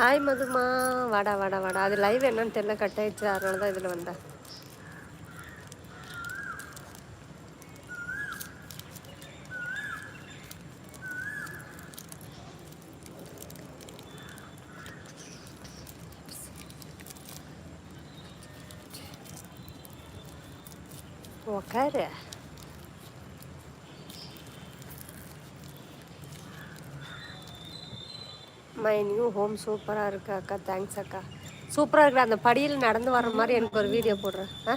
Hi மதுமா. வாடா வாடா வாடா. அது லைவ் என்னன்னு தெரியல கட் ஆயிடுச்சு. அதனால தான் இதில் வந்தேன். உக்காரு. மை நியூ ஹோம் சூப்பராக இருக்கு அக்கா. தேங்க்ஸ் அக்கா. சூப்பராக இருக்கு. அந்த படியில் நடந்து வர்ற மாதிரி எனக்கு ஒரு வீடியோ போடுறேன். ஆ?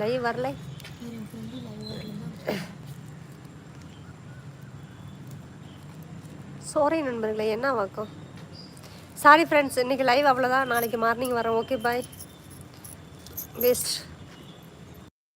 லைவ் வரலை? சாரி நண்பர்களே என்ன வாக்கம்? சாரி ஃப்ரெண்ட்ஸ் இன்னைக்கு லைவ் அவ்வளோதான் நாளைக்கு மார்னிங் வரேன். Okay bye best